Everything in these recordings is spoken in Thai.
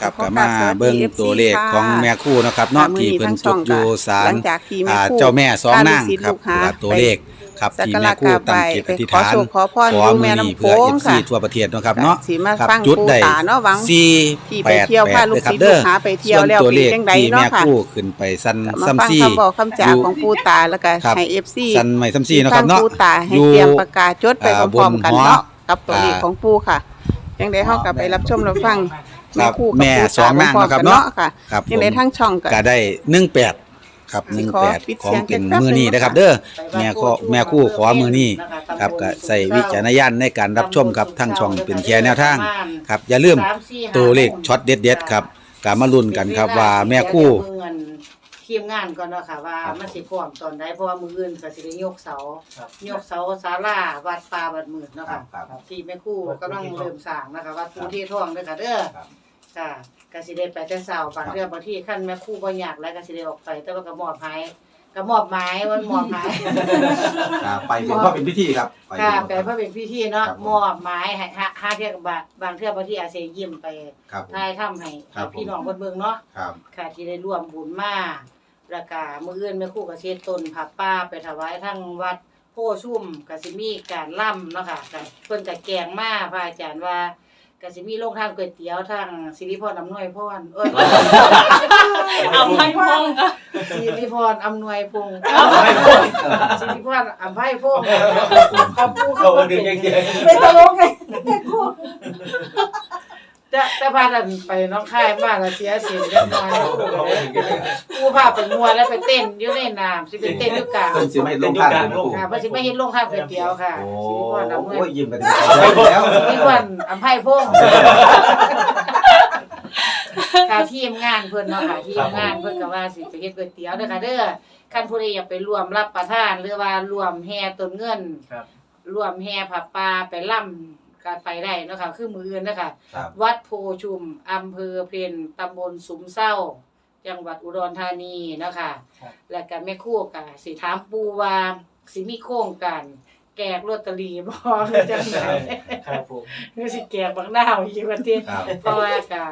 ครับขอก็กมาราบสวัสดีเบิ่ง FC ตัวเลขของค่ะแม่คู่เนาะครับเนาะค่ะมื้อที่นี้เพิ่นทั้งจช่อดงอยู่ก็ศาหลลังจากที่แม่อ่าครูเจ้าแม่สองนางพาลูกศิษย์ครับลูกหาอ่าตัวไปเลขครับสักที่การะแม่คู่กราบตั้งไหว้จิตไปอธิษขอฐานโชคขอพรขออยู่มืแม่อน้ำนี้เพื่อโขง FC ค่ะทั่วประเทศเนาะครับเนาะสิมาครับฟังจุดได้ปู่ตาเนาะหวังสี่ที่แปไปดเที่ยวแปพาดลูกเลยครับศิษย์เด้อลูกหาไปเที่ยวส่วนแล้วตัวเลขเป็นจังใดที่เนาะแม่ค่ะคู่ขึ้นไปสั้นก็มาซ้ำฟังซี่คำบอกคำจาอยู่ของปู่ตาแล้วก็ครับให้ FC สั้นไม่ซ้ำซี่เนาะครับฟังเนาะปู่ตาให้อยู่เตรียมปากกาจดไปอ่าพร้อมๆกันบนหอเนาะกับตัวเลขอ่าของปู่ค่ะยังไดเฮาก็ไปรับชมรับฟัง ครัแม่บคู่กับแม่ปู่สองนางพร้มๆเนาะครับกัเนาะค่ะครับยังไดผมทั้งช่องก็ ก็ได้หนึ่งแปดครับหสินึ่งขอแปดปิดขอเสีงยงเป็นแป๊บมือนี้นึงนะครับนะคะเด้อแม่ขอแม่คู่ขอมือนี้ครับก็ใส่วิจารณญาณในการรับชมครับทั้งช่องเป็นแค่แนวทางครับอย่าลืมตัวเลขช็อตเด็ดๆครับกามาลุ้นกันครับว่าแม่คู่ เดี๋ยวเบิ่งอันทีมงานก่อนเนาะค่ะว่าครับมันสิพร้อมตอนใดเพราะว่ามื้ออื่นก็สิได้ยกเสาครับยกเสาศาลาวัดป่าบัดหมื่นเนาะค่ะครับที่แม่ครู่กำลังเริ่มสร้างนะคะวัดภูที่ท่องเด้อค่ะเด้อครับ ค่ะก็สิได้ไปแต่เช้าบางเทื่อบางที่คันแม่ครู่บ่อยากแล้วก็สิได้ออกไปแต่ว่าก็มอบหมายก็มอบหมายวันมอบหมาย อ่าไปเป็นพ่อเป็นพิธีครับไปค่ะเป็นแปลว่าเป็นพิธีเนาะครับผมมอบหมายให้หาหาเที่ยกับบางบางเทื่อบางที่อาเซยิ้มไปครับผม ทายถ้ำให้ครับผม พี่น้องเพิ่นเบิ่งเนาะครับ ค่ะที่ได้ร่วมบุญมา แล้วก็มื้ออื่นแม่ครู่ก็สิเฮ็ดต้นผักป้าไปถวายทั้งวัดโพชุ่มก็สิมีการล่ำเนาะค่ะก็เพิ่นก็แกงมาพระอาจารย์ว่าก็สิมีโรงทานก๋วยเตี๋ยวทางสิริพรอำนวยพรเอ้ยเอาไม้พงค่ะสิริพรอำนวยพงศ์สิริพรอำไพพงศ์ขอบคุณเขาเขาดึงยังไงเป็นตลก ไงจะจะพากันไปน้องค่ายบ้านละเสียเสียงเล็กน้อยกูพาไปมัวแล้วไปเต้นอยู่ในน้ำสิไปเต้นอยู่กลางเพิ่นสิไม่ลงทางเลยนะครูค่ะเพราะสิไม่เห็นลงข้างก๋วยเตี๋ยวค่ะโอ้สิริพรอำนวยโอ้ยยิ้มกันแล้วสิริพรอำไพพงศ์ค่ะทีมงานเพิ่นเนาะค่ะทีมงานเพิ่นก็ว่าสิไปเฮ็ดก๋วยเตี๋ยวเด้อค่ะเด้อคันผู้ใดอยากไปร่วมรับประทานหรือว่าร่วมแห่ต้นเงินครับ ร่วมแห่ผับปลาไปล่ำ กันไปได้เนาะค่ะคือมืออื่นนะคะ ครับวัดโพชุมอำเภอเพนตำบลสุมเศร้า จังหวัดอุดรธานีเนาะค่ะครับ และก็แม่ครู่กะสิถามปูว่าสิมีโครงการแกกลอตเตอรี่บ่หรือจังไดครับผมหรือสิแกกบักดาวอีกว่าติครับเพราะว่ากะ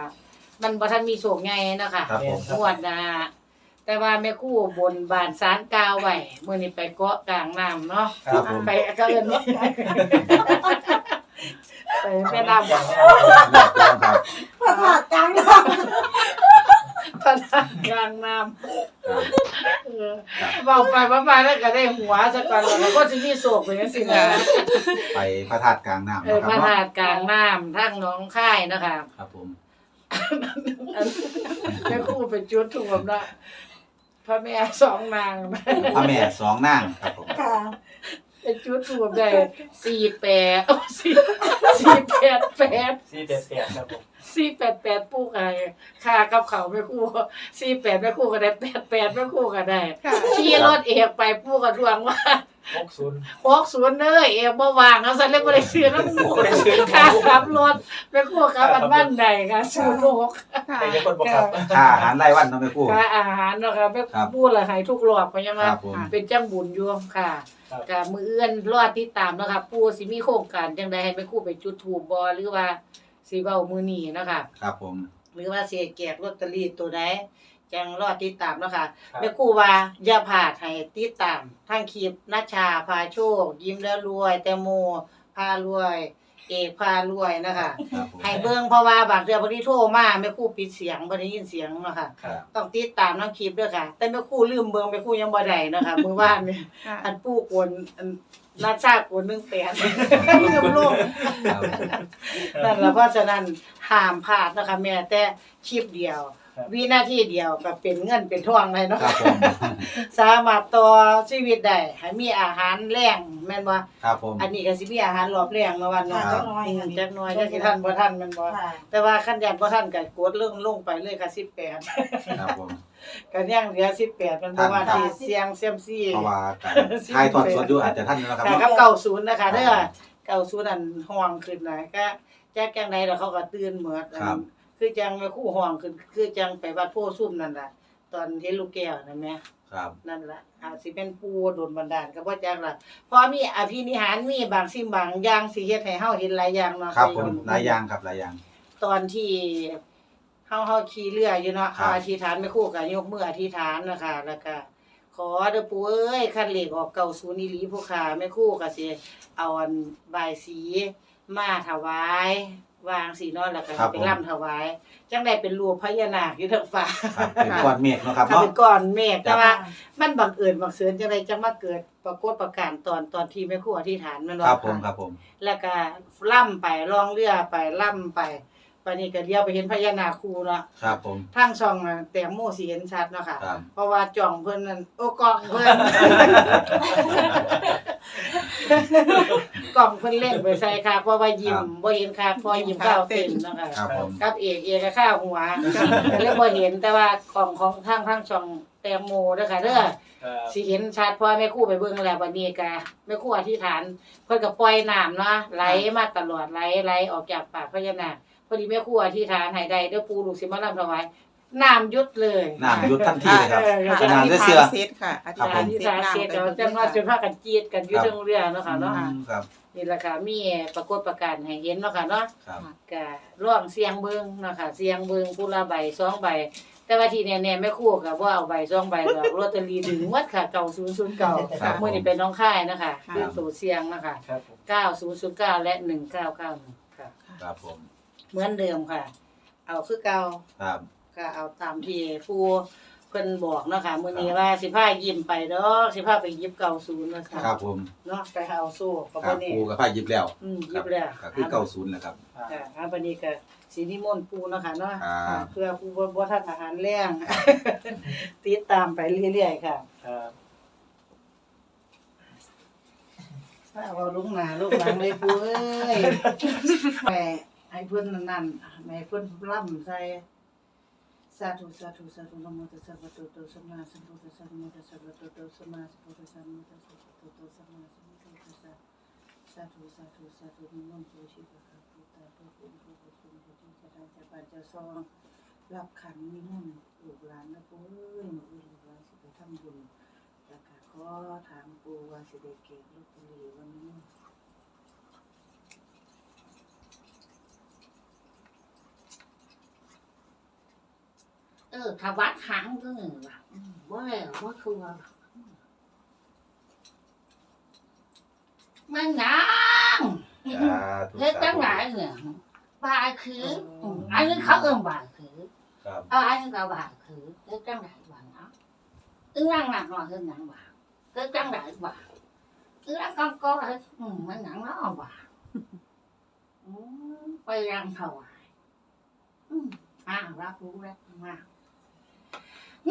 มันบ่ทันมีโศกไงเนาะค่ะ ครับผม งวดหน้าแต่ว่าแม่ครู่บนบานสารกล่าวไว้มื้อนี้ไปเกาะกลางน้ำเนาะครับผม ไปก็เอิ้น ไปแม่น้ำครับพระธาตุกลางน้พระธาตุกลางน้ำเออเบาไปมามาแล้วก็ได้หัวสักก่อนแล้วก็สิมีโศกไปจังซี่นะไปพระธาตุกลางน้ำเออนะคพรัระบเนาะธาตุกลางน้ำทั้งหน้องค่ายนะคะ ครับผมแม่ครู่ไปจุดถูกนะพระแม่สองนางพระแม่สองนางครับผมำค่ะ ไปจุดถูกได้สี่แปดโอ้สี่สี่แปดแปดสี่เจ็ดแปดครับผมสี่แปดแปดปูกไอ้ค่ากับเขาวแม่ครู่สี่แปดแม่ครู่ก็ได้แปดแปดแม่ครู่ก็ได้ขี่รถเอกไปปูก็ทวงว่าหกศูนย์หกศูนย์เด้อเอกบ่วางเอาซะเลยบ่ได้ซื้อน้ำหมูค่าขับรถแม่ครู่ขับอันบ้านใดค่ะศูนย์หกแต่ยังคนบอกครับค่าอาหารรายวันเนาะแม่ครูค่าอาหารเนาะค่ะแม่ครับพูดละให้ทุกรอบก็ยังว่าครับผมเป็นจังบุญอยู่ค่ะครับ กับมือเอื้อนรอดติดตามเนาะค่ะปู่สิมีโครงการจังใดให้แม่ครู่ไปจุดธูปบ่หรือว่าสิเว้ามื้อนี้เนาะค่ะ ครับผม หรือว่าสิแจกลอตเตอรี่ตัวใดจังรอดติดตามเนาะค่ะครับ แม่ครู่ว่าอย่าพลาดให้ติดตามทางคลิปนัชชาพาโชค ยิ้มแล้วรวย แตงโมพารวย เอกพารวยนะคะครับผมให้เบิ่งเพราะว่าบางเทื่อบางทีโทรมาแม่ครู่ปิดเสียงบ่ได้ยินเสียงเนาะค่ะ ครับต้องติดตามน้ำคลิปด้วยค่ะ แต่แม่ครู่ลืมเบิ่งแม่ครู่ยังบ่ได้นะคะมื้อวานนี่อันปู่กวนอันราชากวน1 8ลืมลง ครับ นั่นล่ะเพราะฉะนั้นห้ามพลาดนะคะแม่แต่คลิปเดียวครับ วินาทีเดียวก็เป็นเงินเป็นทองเลยเนาะครับผม สามารถต่อชีวิตได้ให้มีอาหารแรงแม่นบ่ครับผม อันนี้ก็สิมีอาหารรอบแรงเนาะวันเนาะครับอืมจักหน่อยจักสิทันบ่ทันแม่นบ่แต่ว่าคันยันบ่ทันก็กดลงลงไปเลยค่ะ18 ครับผม ก็ยังเหลือ18มันบ่ว่าที่เสียงเซียมซี่ เพราะว่าการถ่ายทอดสดอยู่อาจจะท่านนะครับค่ะเนาะกับเก่าศูนย์นะคะเด้อเก่าศูนย์อันห่วงขึ้นนะก็แจ้งจังไดแล้วเขาก็ตื่นเหมือดอัน คือจังแม่คู่ห่วงขึ้นคือจังไปวัดโพซุ่มนั่นล่ะ ตอนเห็นลูกแก้วนั่นแหมครับนั่นล่ะอาจสิเป็นปูโดนบันดาลก็บ่จักล่ะเพราะมีอภินิหารมีบางสิ่งบางอย่างสิเฮ็ดให้เฮาเห็นหลายอย่างเนาะครับผมหลายอย่างครับหลายอย่าง ตอนที่เฮาเฮาขี่เรืออยู่เนาะครับเฮาอธิษฐานแม่ครู่ก็ยกมืออธิษฐานนะคะแล้วก็ขอเด้อปู่เอ้ยคันเลขออกเก่าศูนย์อีหลีผู้ขาแม่ครู่ก็สิเอาอันบายสีมาถวาย วางสีเนาะแล้วก็ครับไปผม ร่ำถวาย จังได้เป็นรูปพญานาคอยู่เทางฟ้าครับเป็นก้อนเมฆเนาะครับถ้าเนาะ เป็นก้อนเมฆแต่ว่า มันบังเอิญบังเสือนจังไดจังมาเกิดปรากฏประการตอนตอนที่แม่ครู่อธิษฐานแมันว่า ครับผมครับผม แล้วก็ล่ำไปล่องเรือไปล่ำไป ปานนี้ก็เลี้ยวไปเห็นพญานาคคูเนาะครับผม ทางช่องน่ะแตงโมสิเห็นชัดเนาะค่ะ ครับ เพราะว่าจ่องเพิ่นนั่นโอ้กล้องเพิ่น กล้องเพิ่นเล่นไปใส่ค่ะเพราะว่ายิ้มบ่เห็นค่ะพอยิ้มข้าวเต็มเนาะค่ะ ครับผม กับเอกเอกก็ข้าวหัวก็เลยบ่เห็นแต่ว่ากล้องของทางทางช่องแตงโมเด้อค่ะเด้อครับสิเห็นชัดเพราะว่าแม่ครู่ไปเบิ่งแล้วบัดนี้ก็แม่ครู่อธิษฐาน เพิ่นก็ปล่อยน้ำเนาะไหลมาตลอดไหลไหลออกจากปากพญานาค พอดีแม่ครู่อธิษฐานให้ได้เด้อปู่ลูกสิมาลํถวายน้ำหยุดเลยน้ำหยุดทันทีเลยครับเออขนาดได้เสื้อ เซตค่ะอธิษครัฐาบนผมเซอธิษตฐานน้ำเสร็จแล้วจังว่าจนพากันกรีดกันอยู่เทิงเรือเนาะค่ะเนาะอืมครับนี่แหละค่ะมีปรากฏประการให้เห็นเนาะค่ะเนาะครับก็ร่องเสียงเบิ่งเนาะค่ะเสียงเบิ่งผู้ละใบสองใบ แต่ว่าที่แน่ๆแม่ครู่ก็บ่เอาใบสองใบดอกลอตเตอรี่ถึงหมดค่ะ9009ครับมื่อนี้เป็นน้องค่ายนะคะคือตัวเสียงนะคะครับผมเก้าศูนย์ศูนย์เก้าและหนึ่งเก้าเก้าหนึ่งค่ะครับผม เหมือนเดิมค่ะ เอาคือเก่าครับก็เอาตามที่ผู้เพิ่นบอกเนาะค่ะมื้อนี้ว่าสิพายิ้มไปดอกสิพาไปยิบเก้าศูนย์นะคะครับผมเนาะไปเอาสู้กับครับ่บนี้ปูกับผ้ายิบแล้วอืมคยิรับบแล้วก็คือเก้าศูนย์แหละครับ ค่ะอันบัดนี้ก็สินิมนต์ปู่เนาะค่ะเนาะครับ เพื่อผู้บ่บ่ทานอาหารแรงติดตามไปเรื่อยๆค่ะครับถ้าเอาลุงหนาลูกหลังเลยปูเอ้ยแม่ ให้เพิ่นนั่นๆแม่เพิ่นล่ำใส่สาธุสาธุสาธุนะโมตัสสะภะคะวะโตสัมมาสัมพุทธัสสะนะโมตัสสะภะคะวะโตสัมมาสัมพุทธัสสะนะโมตัสสะภะคะวะโตสัมมาสัมพุทธัสสะสาธุสาธุสาธุนิมนต์ปูชีพะคะพุทธาพระคุณพระคุณพระที่จะได้จะบานจะซองรับขันนิมนต์ลูกหลานนะปูเอ้ยมืออื่นลูกหลานสิไปทำบุญแล้วก็ขอถามปู่ว่าสิได้เก็บลอตเตอรี่วันนี้ เออถ้าวัดหางก็หนึ่งว่ะอืมว่าแล้วว่าคือว่ามันหยังสาธุเฮ็ดจังไหนเนี่ยบายคืออืมอันนี้เขาเอิ่มบายคือครับเอออันนี้ก็บายคือเฮ็ดจังไหนบ้างเนาะอึ้งนั่งหนักหน่อยเฮ็ดหนังบ้างเฮ็ดจังไหนบ้างอึ้งนั่งกองกอเฮ็ดอืมมันหนังเนาะบ้างอืมไปยังถวายอืมอ่ารับรู้แล้วมาไ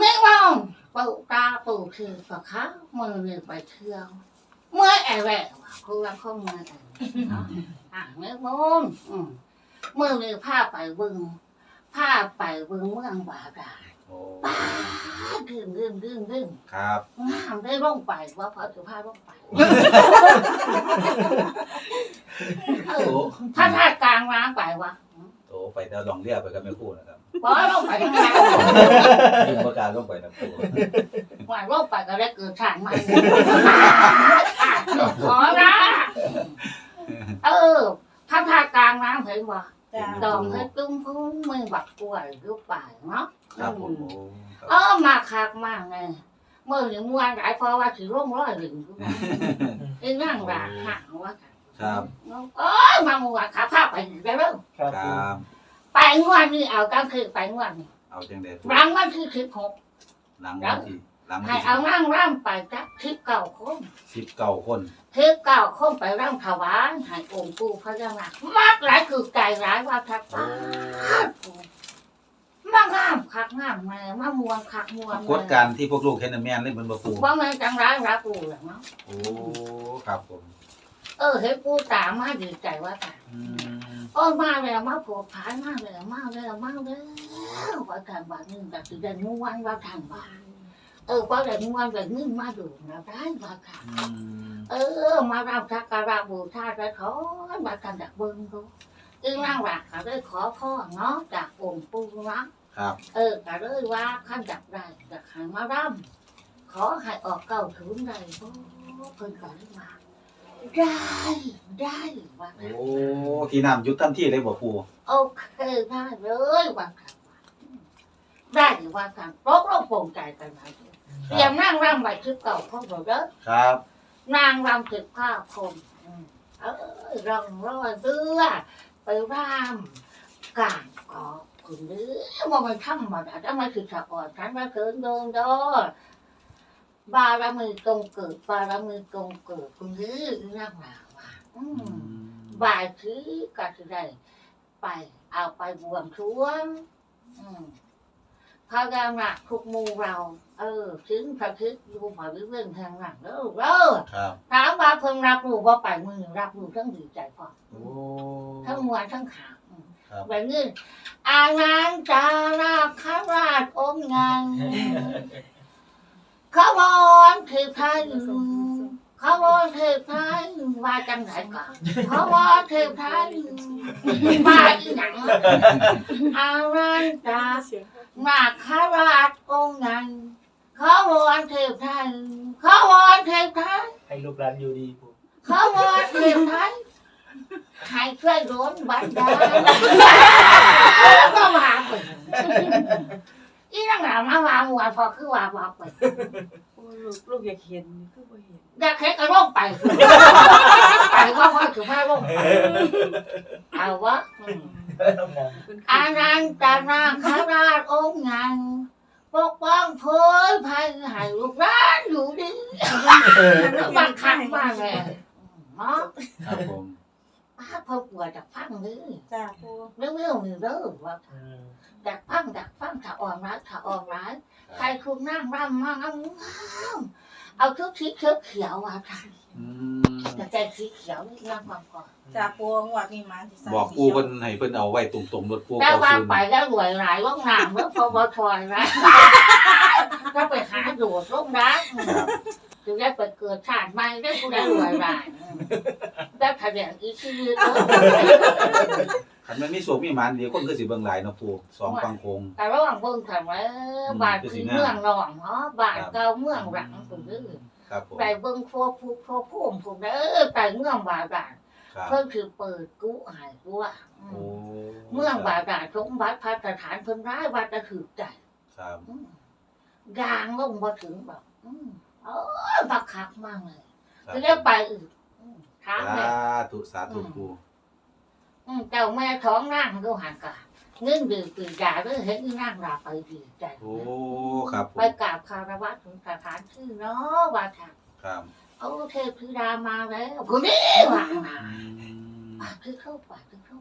ม่มองปู่ตาปู่คือกับเขามือเนี่ยไปเที่ยวเมื่อไอ้แหวะว่าคือว่าเขาเมื่อไอ้เนาะอ่าไม่มองอืมมือเนี่ยพาไปเบึงพาไปเบึงเมืองบาดาลโอ้ป้าดึงดึงดึงดึงครับงามได้ลงไปว่าพระสุภาพลงไปเออถ้าถ้ากลางน้ำไปวะโต ไปแต่ลองเรียกไปกับแม่ครู่นะครับพอลงไปกลางยิงประกาศลงไปนะปูหวานลงไปก็ได้เกิดฉากใหม่ขอนะเออถ้าถ้ากลางน้ำเห็นวะดองให้ตุ้มพุ่งมือบักกล้วยรูปป่ายเนาะครับผมโอ้คเอรับอมาคักมากไงเมื่อหนึ่งวันหลายพอว่าถือร่มร้อยหนึ่งไอ้นั่งด่าห่างว่าครับ เอ้ยมาหมู่ขาพาไปได้แล้วครับคปูรับ ไปงวดนี้เอากลางคืนไปงวดนี้เอาจังได๋ปูรางวัลคือสิบหกหลังวันที่หลังวันให้ที่เอานั่งร่ำไปจักทิพเก่าคน สิบเก้าคนทิพเก่าคนไปร่ำถวายให้องค์ปู่พระเจ้าหนักมากหลายคือไก่ร้ายว่าทักโอ้มางามคักงามแม่มามวงคักมวงกฎการที่พวกลูกเห็นน่ะแม่นเลยเหมือนบ่ปูว่าแม่จังร้ายรักปู่หรอกเนาะโอ้ครับผมเออเห็นปู่ตามาดีใจว่าตาอืม โอ้มาแล้วมาผล่ผายมาแล้วมาแล้วมาแล้วว่าทางบ้านนึงแต่สิได้ม่งวันว่าทางบ้านเออว่าได้มุ่งวันได้เงินมาดูนะได้ว่าทางเออ มารับสักการะบูชาได้ขอมากันจากเบิ้งดูจึงนั่งหลักก็ได้ขอพ่อเนาะจากองค์ปู่นะครับ เออก็เลยว่าขั้นจับได้จากหายมาร่ำขอให้ออกเก้าถึงได้โอ้เพิ่นก็เลยมา ได้ได้ว่าโอ้ที่น้ำหยุดทันทีเลยบ่ปูโอเคได้เลยว่าค่ะได้หรือว่าทางโรคโรคโปร่งใจกันไหมเตรียมนั่งร่ำใบคลิปเก่าของเราเด้อครับ นางรำถึงผ้าคมอืมเออรำร้อยเสื้อไปรำกลางกอบคุณเด้อว่ามันทำมาแต่ทำไมถึงสะอ่อนฉันมาเกินเดินดอ บารมีตรงเกิดบารมีตรงเกิดคุณเด้อเรื่องราวว่าอืมบ่ายถือก็จะได้ ไปเอาไปบวงสรวงอืมพระกำหนักทุกหมูเรา เออถึงพระคิดอยู่มาเรื่องทางหลังแล้วเด้อครับถามว่าเพิ่งรับรู้ว่าไปมือรับรู้ทั้งดีใจพอโอ้ทั้งมวลทั้งขาวครับแบบนี้อานางจาราคราชองค์งาน ขบวนถือไทยขบวนถือไทยว่าจังไหนก่อนขบวนถือไทยมาอีหนังอานางจานาคราชองค์งานขบวนถือไทยขบวนถือไทยให้ลูกหลานอยู่ดีผมเขาว่าเรียนไทยใครช่วยร้นบันดาลก็มาไป อีนั่งหลามาวางวันพอคือวางวางไปโอ้ลูกลูกอยากเห็นคือบ่เห็นอยากเห็นกระโลกไป ไปว่าพ่อถือผ้าลงเอาวะอืมต้องงานอานันตนาคาราชองค์งานปกป้องเผยภัยให้ลูกร้านอยู่ดีบังคับมากเลยเนาะครับผม ป้าพอปวดจากฟังเลยจ้าปูเรื่องเรื่องหนึ่งเด้อว่าอืมดักฟังดักฟังถ้า อ่อนร้ายถ้าอ่อนร้ายใครคุณนั่งรำมางามเอาชุดสีเขียวเขียวๆว่าท่านอืมแต่ใจสีเขียวนี่นั่งฟังก่อนจ้าปูงวดนี้มาสิใส่บอกปูเพิ่นให้เพิ่นเอาไว้ตรงๆรถปูแต่เก้าว่าศูนย์ไปแล้วรวยหลายว่างงามเมื่อพอบชอยนะถ้าไปหาดูดร่มรักครับจะได้ไปเกิดชาติใหม่ได้ผู้ได้รวยหลายได้แสดงอีกชีวิต คันมันมีโศกมีหมันเดี๋ยวคนคือสิเบิ่งหลายเนาะปูสองฟังคง แต่ระหว่างเบิ่งถามว่าบาทคือเมืองรองเนาะบาทเก่าเมืองหลังตรงนี้ครับผมไปเบิ่งโฟฟูโฟฟูมผมเด้อไปเมืองบาดาลครับเพิ่นคือเปิดกุหายตัวอืโอ้มเมืองบาดาลสมบัติพัฒฐานเพิ่นร้ายว่าจะถือใจครับอืมยางลงบ่ถึงแบบอืมเออบักคักมากเลยครับจะได้ไปอีกอืมถามสาเลยธุสาธุปูอืม เจ้าแม่ท้องนั่งดูหันกาเงื่อนดื่มตื่นยาเรื่องเห็นอีนั่งลาไปดีใจโอ้ครับผไปมกราบคารวะถึงสถานที่เนาะว่าค่ะครับเอาเทพธิดามาแล้วคุณนี่วางมาอืมปากคือเข้าปากคือเข้า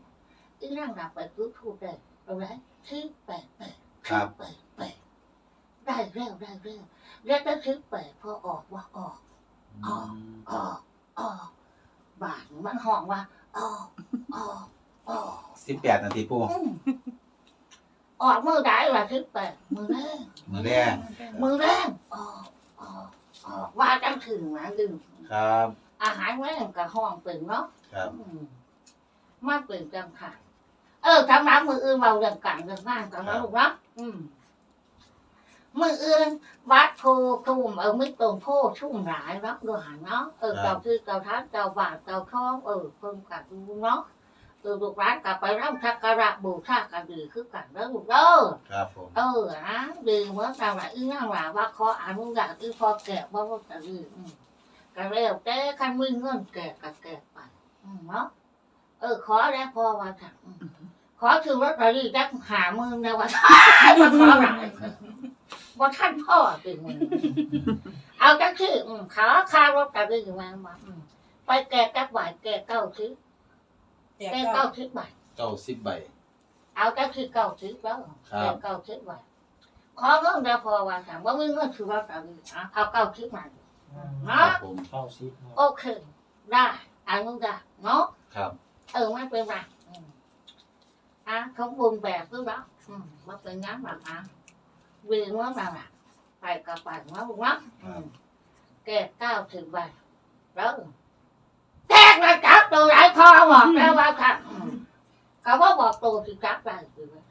อีนั่งลาไปคือถูกเลยเอาไรที่แปดแปดที่แปดแปดได้เร็วได้เร็วแล้วก็ที่แปดพอออกว่าออกออกออกออกบานมันห้องว่า ออกออกออกสิบแปดนาทีปูอืมออกมือได้ว่าที่แปดมือแรกมือแรกมือแรกออกออกออกว่าจังถึงนะดื่มครับ อาหารแรงกับห้องเป็นเนาะครับอืมมาเป็นจังค่ะ เออทำน้ำมืออื่นเบาเรื่องกันเรื่องงานกันนะลูกเนาะอืม มืออื่นวัดโพทุ่มเออไม่ตรงโพชุ่มหลายเนาะดูหันเนาะเออเจ้าคือเจ้าทัดเจ้าบาทเจ้าท้องเออเพิ่มกันดูเนาะเออลูกร้านกลับไปร่ำชักการะบูชากันดีคือกันแล้วลูกเด้อครับผมเออนะดีเหมื่อนกันว่าอีนั่งว่าว่าขออนุญาตอีพอแก่ว่าว่าจะดีอืมก็เร็วแต่คันมือเงินแก่ก็แก่ไปอืมเนาะเออขอแล้วพอว่าถังขอถือรถตอรี่จักหามือนะว่ามันขอหลาย ว่าท่านพ่อติมึงเอาจักชื่ออืมขอค่ารถตอรี่มามาอืมไปแก่จักบ่ายแก่เก้าทิศแต่แก่ก็เก้าทิศบ่ายเก้าสิบใบ เอาจักชื่อเก้าทิศแล้วครับแก่เก้าทิศบ่ายขอเงินเดียวพอว่าถามว่ามึงเงินคือว่าตอนนี้อะเอาเก้าคลิปมาอืมครับผมเข้าซิปเนาะโอเคได้อนุญาตเนาะครับ เออไม่เป็นไรอืมอะเขาบุญแบบคือแล้วอืมมาเป็นงั้นแบบอะ วีนว่าแบบอะไปกับไปว่าบุญว่าอืมแกเก้าถึงใบแล้วแกกมาจับตัวไหนพอบอกแล้วว่าค่ะอืมเขาว่าบอกตัวที่จับได้คือว่า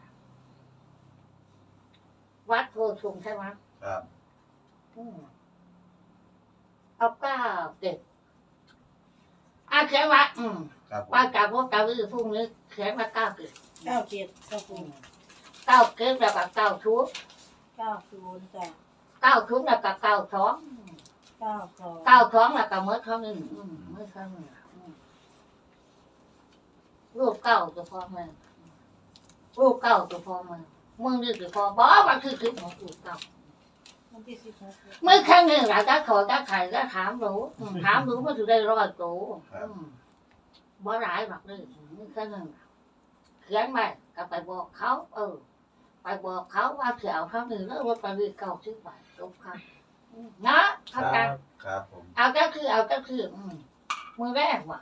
วัดโพชุมใช่ไหมครับอืมเอาเก้าเจ็ดอาเขียนว่าอืมครับผมว่าจากพวกเก้าอี้พรุ่งนี้เขียนว่าเก้าเจ็ดเก้าเจ็ดเก้าปูเก้าเจ็ดแล้วก็เก้าชุด เก้าศูนย์จ้ะเก้าทุนแล้วก็เก้าสองเก้าสองเก้าสองแล้วก็เมื่อเท่านึงอืมเมื่อเท่านึงอืมรูปเก้าจะพอไหมรูปเก้าจะพอไหมมึงนี่จะพอบ่มันคือคือของรูปเก้าวันที่สิบหกเมื่อครั้งหนึ่งเราจะขอจะไข่จะถามรู้อืมถามรู้ว่าถือได้ร้อยโตอืมบ่หลายหรอกเลยเมื่อครั้งหนึ่งเขียนไปก็ไปบอกเขา เออ ไปบอกเขาว่าเสียเอาเท่านี้แล้วว่าไปเรียนเก้าสิบบาทจบครับอืมนะเข้าใจครับผม เอาก็คือเอาก็คืออืมมือแรกว่ะ